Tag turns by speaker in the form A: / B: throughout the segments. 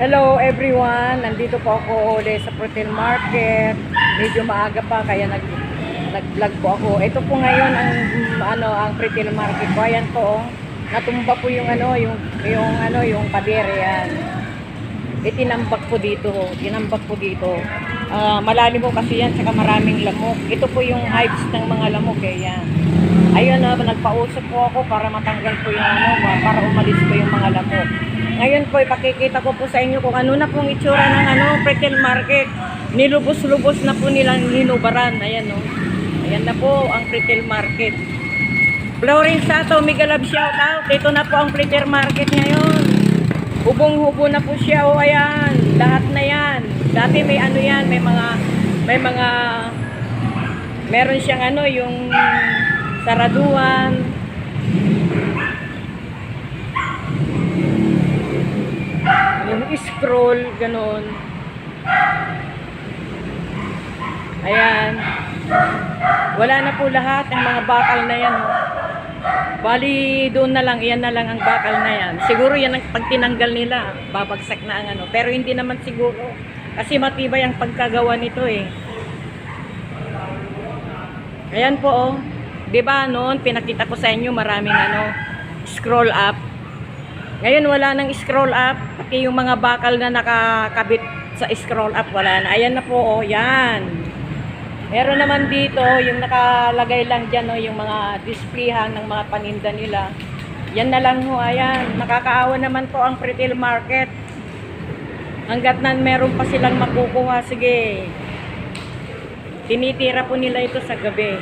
A: Hello everyone, nandito po ako ulit sa Protein Market. Medyo maaga pa kaya nag nag-vlog po ako. Ito po ngayon ang ano ang Protein Market ko. Ayan po. oh. Natumba po yung ano, yung yung ano, yung pader yan. Itinambak po dito, tinambak po dito. Ah, malalim po kasi yan, saka maraming lamok. Ito po yung hives ng mga lamok eh, yan. Ayun, uh, nagpausap po ako para matanggal po yung ano, para umalis po yung mga lamok. Ngayon po, ipakikita ko po sa inyo kung ano na pong itsura ng ano, Pretel Market. Nilubos-lubos na po nilang hinubaran. Ayan o. Ayan na po ang Pretel Market. Florence Sato, mega love shout out. Ito na po ang Pretel Market ngayon. Hubong-hubo na po siya. O ayan, lahat na yan. Dati may ano yan, may mga, may mga, meron siyang ano, yung saraduan. Yung scroll, ganun. Ayan. Wala na po lahat ng mga bakal na yan. oh. Bali, doon na lang, iyan na lang ang bakal na yan. Siguro yan ang pag tinanggal nila, babagsak na ang ano. Pero hindi naman siguro. Kasi matibay ang pagkagawa nito eh. Ayan po oh. 'Di ba noon pinakita ko sa inyo maraming ano scroll up. Ngayon wala nang scroll up, pati yung mga bakal na nakakabit sa scroll up wala na. Ayan na po oh, 'yan. Meron naman dito yung nakalagay lang diyan oh, yung mga displayhan ng mga paninda nila. Yan na lang ho, ayan. Nakakaawa naman po ang retail market. Hanggat na meron pa silang makukuha, sige. Tinitira po nila ito sa gabi.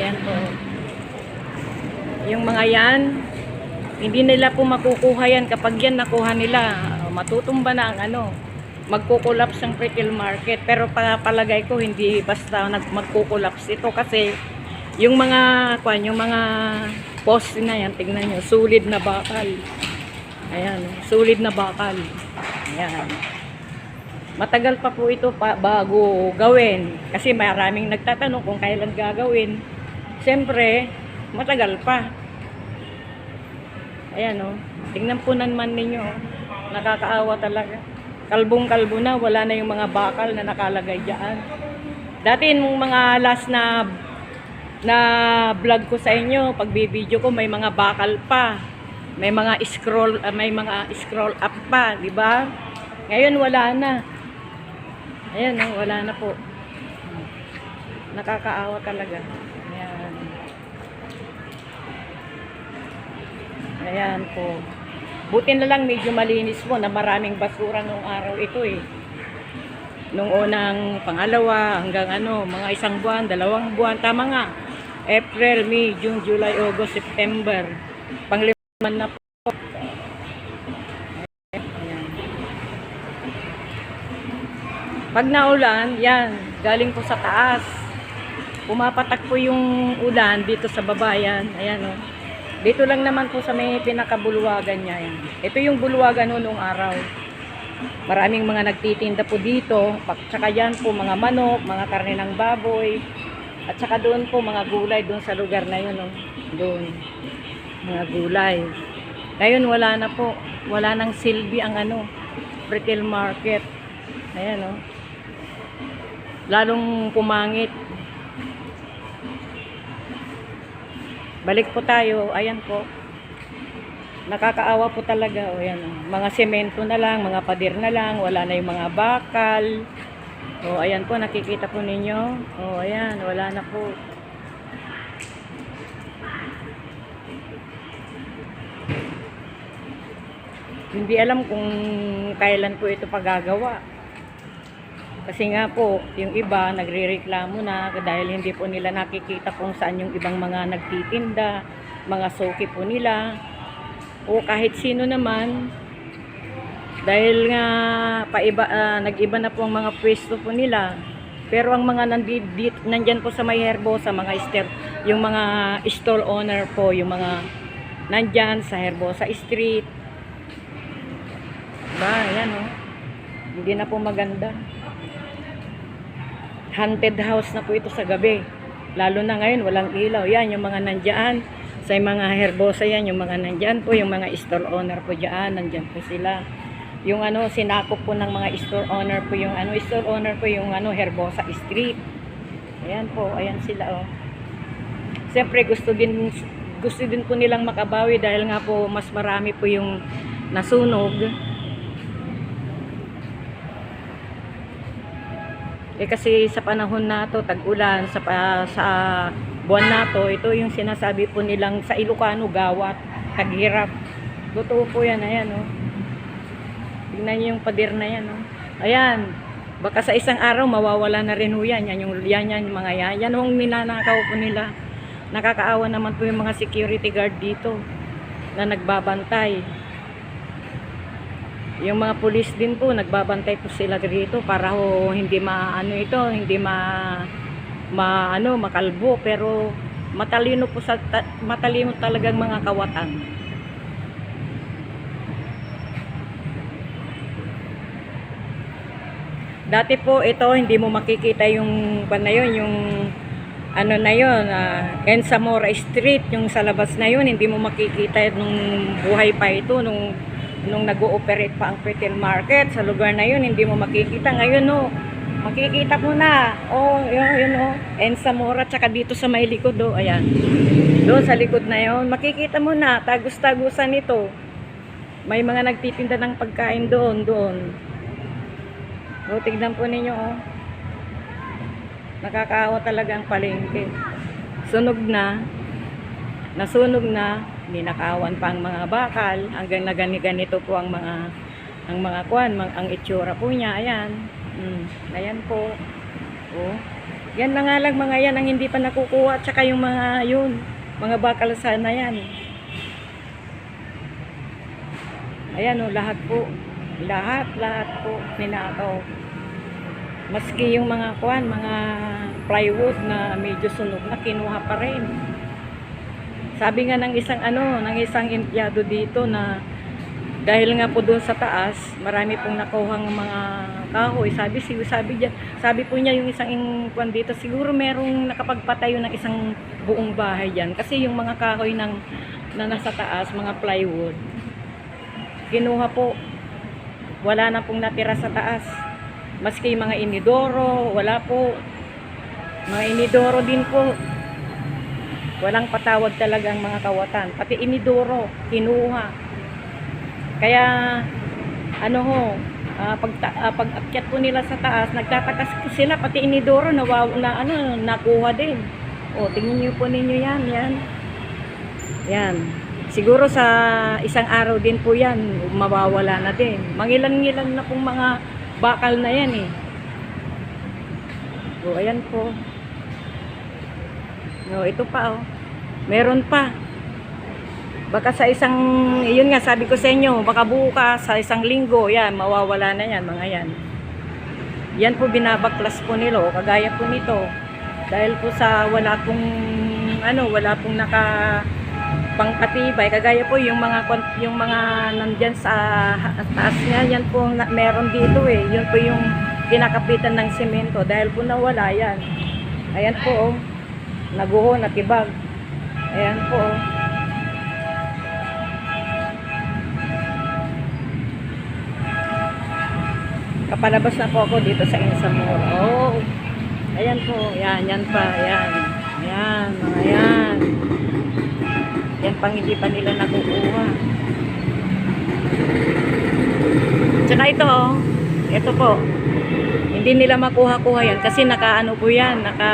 A: Ayan po. Yung mga yan, hindi nila po makukuha yan. Kapag yan nakuha nila, matutumba na ang ano, magkukulaps ang retail market. Pero pa- palagay ko, hindi basta magkukulaps ito kasi yung mga, kwan, yung mga post na yan, tingnan nyo, sulit na bakal. Ayan, sulit na bakal. Ayan. Matagal pa po ito pa, bago gawin. Kasi maraming nagtatanong kung kailan gagawin. Siyempre, matagal pa. Ayan o. Tingnan po naman ninyo. oh. Nakakaawa talaga. Kalbong-kalbo na. Wala na yung mga bakal na nakalagay dyan. Dati nung mga last na na vlog ko sa inyo, pag video ko may mga bakal pa. May mga scroll ah, may mga scroll up pa, di ba? Ngayon wala na. Ayan, oh, wala na po. Nakakaawa talaga. Ayan po. Buti na lang medyo malinis po na maraming basura nung araw ito eh. Nung unang pangalawa hanggang ano, mga isang buwan, dalawang buwan, tama nga. April, May, June, July, August, September. Pangliman na po. Ayan. Pag naulan, yan, galing po sa taas. Pumapatak po yung ulan dito sa baba, yan. Ayan, oh. Dito lang naman po sa may pinakabuluwagan niya, yan. Ito yung buluwagan no, nung araw. Maraming mga nagtitinda po dito. Tsaka yan po, mga manok, mga karne ng baboy. At saka doon po, mga gulay doon sa lugar na yun, oh. Doon. Mga gulay. Ngayon, wala na po. Wala nang silbi ang ano, retail market. Ayan, oh. Lalong pumangit. Balik po tayo. Ayan po. Nakakaawa po talaga. O, ayan, oh. Mga semento na lang, mga pader na lang. Wala na yung mga bakal. O, ayan po. Nakikita po ninyo. O, ayan. Wala na po. Hindi alam kung kailan po ito pagagawa. Kasi nga po, yung iba nagrereklamo na dahil hindi po nila nakikita kung saan yung ibang mga nagtitinda, mga soki po nila, o kahit sino naman. Dahil nga paiba, ah, nag-iba na po ang mga pwesto po nila. Pero ang mga nandit, nandyan po sa may herbo, sa mga ster, yung mga stall owner po, yung mga nandyan sa Herbosa Street. Ba, yan oh. Hindi na po maganda haunted house na po ito sa gabi. Lalo na ngayon, walang ilaw. Yan, yung mga nandyan. Sa mga herbosa yan, yung mga nandyan po, yung mga store owner po dyan, nandyan po sila. yung ano sinakop po ng mga store owner po yung ano store owner po yung ano Herbosa Street. Ayan po, ayan sila oh. Siyempre gusto din gusto din po nilang makabawi dahil nga po mas marami po yung nasunog. Eh kasi sa panahon na to, tag-ulan, sa, sa buwan na to, ito yung sinasabi po nilang sa Ilocano, gawat, taghirap. Totoo po yan, ayan oh. Tingnan niyo yung pader na yan oh. Ayan, baka sa isang araw mawawala na rin ho yan. Yan yung yan, yan, mga yan. Yan yung ninanakaw po nila. Nakakaawa naman po yung mga security guard dito na nagbabantay. Yung mga pulis din po, nagbabantay po sila dito para ho hindi maano ito, hindi ma, ma ano, makalbo pero matalino po sa ta, matalino talagang mga kawatan. Dati po ito hindi mo makikita yung ban na yun, yung ano na yun, uh, Ensamora Street, yung sa labas na yun, hindi mo makikita nung buhay pa ito, nung nung nag-ooperate pa ang retail market sa lugar na yun, hindi mo makikita. Ngayon, no, makikita mo na. Oh, yun, yun, oh. Ensamora, tsaka dito sa may likod, oh. Ayan. Doon sa likod na yun, makikita mo na, tagus-tagusan ito. May mga nagtitinda ng pagkain doon, doon. O, tignan po ninyo, oh. Nakakaawa talaga ang palengke. Sunog na. Nasunog na. Ninakawan pa ang mga bakal. Hanggang na gani- ganito po ang mga ang mga kwan, mang- ang itsura po niya. Ayan. Mm, ayan po. Oh. Yan na nga lang mga yan ang hindi pa nakukuha. Tsaka yung mga yun. Mga bakal sana yan. Ayan oh, lahat po. Lahat, lahat po ninakaw. Maski yung mga kuan, mga plywood na medyo sunog na kinuha pa rin. Sabi nga ng isang ano, ng isang empleyado dito na dahil nga po doon sa taas, marami pong nakuhang mga kahoy. Sabi siguro sabi niya, sabi po niya yung isang kuan dito, siguro merong nakapagpatayo ng isang buong bahay diyan kasi yung mga kahoy ng na nasa taas, mga plywood, kinuha po. Wala na pong natira sa taas. Maski mga inidoro, wala po. Mga inidoro din po. Walang patawad talaga ang mga kawatan. Pati inidoro, kinuha. Kaya, ano ho, ah, pag, ah, pag akyat po nila sa taas, nagtatakas sila, pati inidoro, na, na, ano, nakuha din. O, tingnan niyo po ninyo yan, yan. Yan. Siguro sa isang araw din po yan, mawawala na din. Mangilan-ngilan na pong mga bakal na yan eh. O, ayan po. No, ito pa oh. Meron pa. Baka sa isang, yun nga sabi ko sa inyo, baka bukas sa isang linggo, yan, mawawala na yan, mga yan. Yan po binabaklas po nila, oh, kagaya po nito. Dahil po sa wala pong, ano, wala pong naka pangkatibay, kagaya po yung mga yung mga nandyan sa taas niya, yan po meron dito eh. Yun po yung kinakapitan ng semento dahil po nawala yan. Ayan po oh. Naguho, natibag. Ayan po oh. Kapalabas na po ako dito sa Insamor. Oh. Ayan po. Yan, yan pa. Yan. Yan, mga yan. Yan pang hindi pa nila nakukuha. Tsaka ito, oh. ito po. Hindi nila makuha-kuha yan kasi naka-ano po yan, naka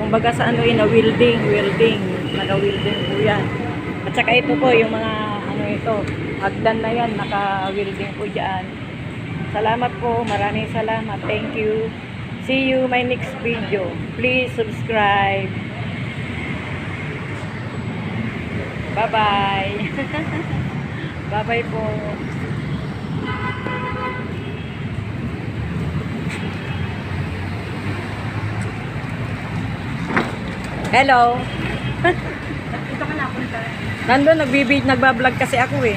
A: kumbaga sa ano yun, na welding, welding, naka-welding po yan. At saka ito po, yung mga ano ito, hagdan na yan, naka-welding po dyan. Salamat po, maraming salamat. Thank you. See you my next video. Please subscribe. Bye-bye. Bye-bye po. Hello.
B: Dito ka napunta.
A: Nandun, nagbibig, nagbablog kasi ako eh.